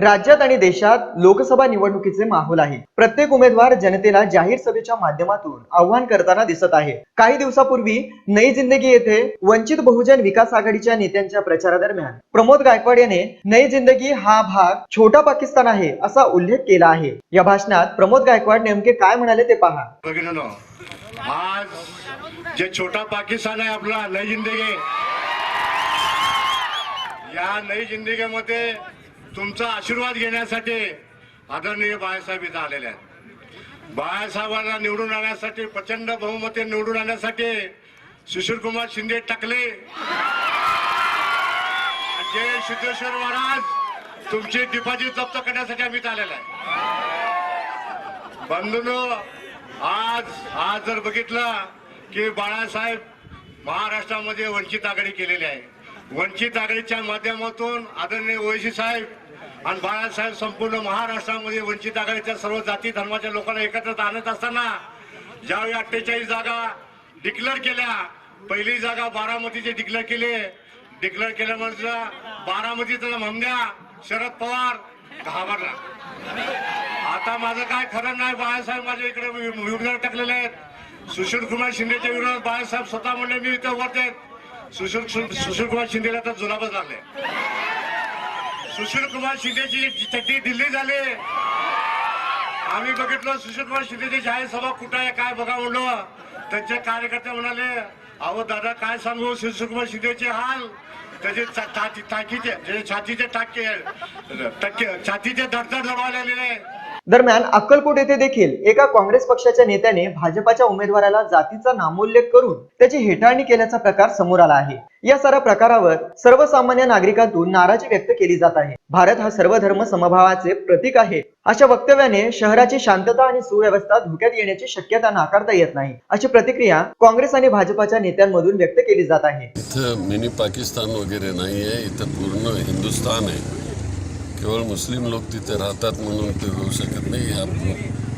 राज्यात आणि देशात लोकसभा निवडणुकीचे माहोल आहे. प्रत्येक उमेदवार जनतेला जाहीर सभेच्या माध्यमातून आव्हान करताना दिसत आहे. काही दिवसापूर्वी नई जिंदगी येथे वंचित बहुजन विकास आघाडीच्या नेत्यांच्या प्रचारादरम्यान प्रमोद गायकवाड याने नई जिंदगी हा भाग छोटा पाकिस्तान आहे असा उल्लेख केला आहे. या भाषणात प्रमोद गायकवाड नेमके काय म्हणाले ते पहा. आज जे छोटा पाकिस्तान आहे आपला नई जिंदगी. या नई जिंदगीमध्ये तुमचा आशीर्वाद घेण्यासाठी आदरणीय बाळासाहेब इथं आलेले आहेत. बाळासाहेबांना निवडून आणण्यासाठी प्रचंड बहुमते निवडून आणण्यासाठी सुशील कुमार शिंदे टाकले. जय सिद्धेश्वर महाराज तुमची डिपॉझिट जप्त करण्यासाठी आम्ही इथं आलेलो आहे. बंधूनो आज आज जर बघितलं की बाळासाहेब महाराष्ट्रामध्ये वंचित आघाडी केलेली आहे. वंचित आघाडीच्या माध्यमातून आदरणीय ओळशी साहेब आणि बाळासाहेब संपूर्ण महाराष्ट्रामध्ये वंचित आघाडीच्या सर्व जाती धर्माच्या लोकांना एकत्र आणत असताना ज्यावेळी अठ्ठेचाळीस जागा डिक्लेअर केल्या पहिली जागा बारामतीची डिक्लेअर केली. डिक्लेअर केल्यामुळे बारामतीचा म्हणद्या शरद पवार घाबरला. आता माझं काय खरं नाही बाळासाहेब माझ्या इकडे विरोधात टाकलेले आहेत. सुशील कुमार शिंदेच्या विरोधात बाळासाहेब स्वतः म्हणले मी इथं उभारते सुशील सुशील कुमार शिंदेला तर जुलाबच लागले. सुशील कुमार शिंदेची चड्डी दिल्ली झाली. आम्ही बघितलं सुशील कुमार शिंदेची जाहीर सभा कुठं आहे काय बघा म्हणलं. त्यांचे कार्यकर्ते म्हणाले अहो दादा काय सांगू? सुशील कुमार शिंदेचे हाल. त्याचे चा- टाकीचे छातीचे टाके टक्के छातीचे धडधड दबावले दरम्यान अक्कलकोट येथे देखील एका काँग्रेस पक्षाच्या नेत्याने भाजपाच्या उमेदवाराला जातीचा नामोल्लेख करून त्याची हेटाळणी केल्याचा प्रकार समोर आला आहे. या साऱ्या प्रकारावर सर्वसामान्य नागरिकांतून नाराजी व्यक्त केली जात आहे. भारत हा सर्व धर्म समभावाचे प्रतीक आहे. अशा वक्तव्याने शहराची शांतता आणि सुव्यवस्था धोक्यात येण्याची शक्यता नाकारता येत नाही अशी प्रतिक्रिया काँग्रेस आणि भाजपाच्या नेत्यांमधून व्यक्त केली जात आहे. इथं मिनी पाकिस्तान वगैरे नाही आहे इथं पूर्ण हिंदुस्थान आहे. केवळ मुस्लिम लोक तिथे राहतात म्हणून ते होऊ शकत नाही. या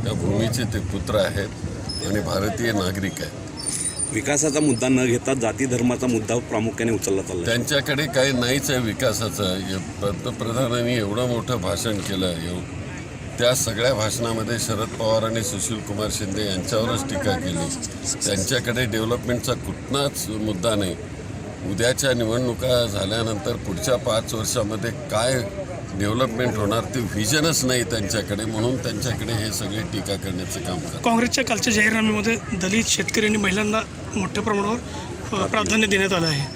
या भूमीचे ते पुत्र आहेत आणि भारतीय नागरिक आहेत. विकासाचा मुद्दा न घेता जाती धर्माचा मुद्दा प्रामुख्याने उचलला चालला. त्यांच्याकडे काही नाहीच आहे विकासाचं. पंतप्रधानांनी एवढं मोठं भाषण केलं एव त्या सगळ्या भाषणामध्ये शरद पवार आणि सुशील कुमार शिंदे यांच्यावरच टीका केली. त्यांच्याकडे डेव्हलपमेंटचा कुठलाच मुद्दा नाही. उद्याच्या निवडणुका झाल्यानंतर पुढच्या पाच वर्षामध्ये काय डेव्हलपमेंट होणार ते व्हिजनच नाही त्यांच्याकडे म्हणून त्यांच्याकडे हे सगळे टीका करण्याचं काम करतात. काँग्रेसच्या कालच्या जाहीरनाम्यामध्ये दलित शेतकरी आणि महिलांना मोठ्या प्रमाणावर प्राधान्य देण्यात आलं आहे.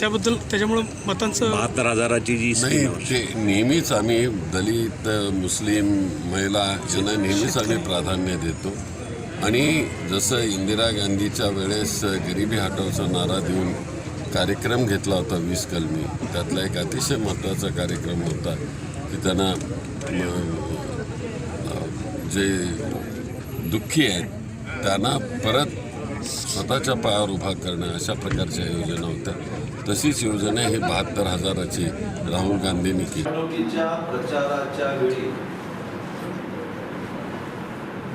त्याबद्दल त्याच्यामुळं मतांचं बहात्तर हजाराची जी नाही. ते नेहमीच आम्ही दलित मुस्लिम महिला यांना नेहमीच आम्ही प्राधान्य देतो. आणि जसं इंदिरा गांधीच्या वेळेस गरिबी हटवचा नारा देऊन कार्यक्रम घेतला होता वीस कलमी. त्यातला एक अतिशय महत्त्वाचा कार्यक्रम होता की त्यांना जे दुःखी आहेत त्यांना परत स्वतःच्या पायावर उभा करणं अशा प्रकारच्या योजना होत्या. तशीच योजना ही बहात्तर हजाराची राहुल गांधींनी केली. प्रचाराच्या वेळी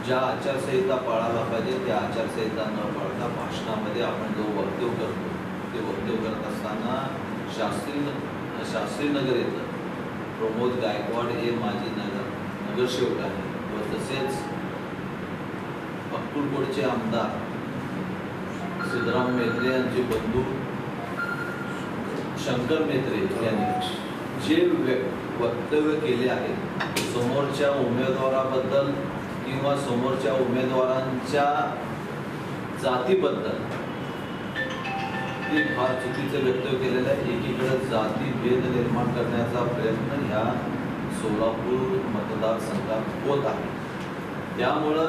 ज्या आचारसंहिता पाळायला पाहिजे त्या आचारसंहिता न पाळता भाषणामध्ये आपण जो वक्तव्य करतो ते वक्तव्य करत असताना शास्त्री शास्त्री नगर येतं. प्रमोद गायकवाड हे माजी नगर नगरसेवक आहे व तसेच अक्कलकोटचे आमदार सिद्धराम मेत्रे यांचे बंधू शंकर मेत्रे यांनी जे व्य- वक्तव्य केले आहे समोरच्या उमेदवाराबद्दल किंवा समोरच्या उमेदवारांच्या जातीबद्दल ते फार चुकीचं व्यक्त केलेलं आहे. एकीकडं जाती भेद निर्माण करण्याचा प्रयत्न ह्या सोलापूर मतदारसंघात होत आहे. त्यामुळं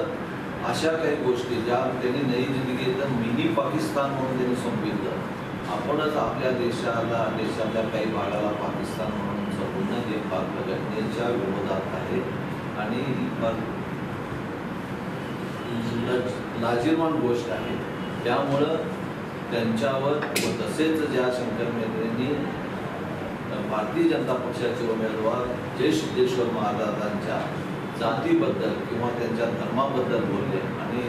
अशा काही गोष्टी ज्या त्यांनी नई जिंदगीचं मिनी पाकिस्तान म्हणून त्यांनी संपितलं आपणच आपल्या देशाला देशातल्या काही भागाला पाकिस्तान म्हणून संपूर्ण हे फार घटनेच्या विरोधात आहे. आणि ही गोष्ट आहे. त्यामुळं त्यांच्यावर व तसेच ज्या शंकर मेत्रेंनी भारतीय जनता पक्षाचे उमेदवार जय सिद्धेश्वर महाराजांच्या जातीबद्दल किंवा त्यांच्या धर्माबद्दल बोलले आणि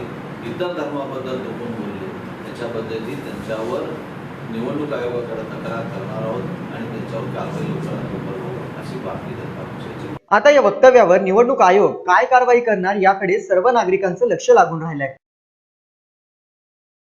इतर धर्माबद्दल दुखून बोलले त्याच्याबद्दलही त्यांच्यावर निवडणूक आयोगाकडे तक्रार करणार आहोत आणि त्यांच्यावर कारवाई लवकरात लवकर अशी भारतीय जनता पक्षाची. आता या वक्तव्यावर निवडणूक आयोग काय कारवाई करणार याकडे सर्व नागरिकांचं लक्ष लागून राहिलंय.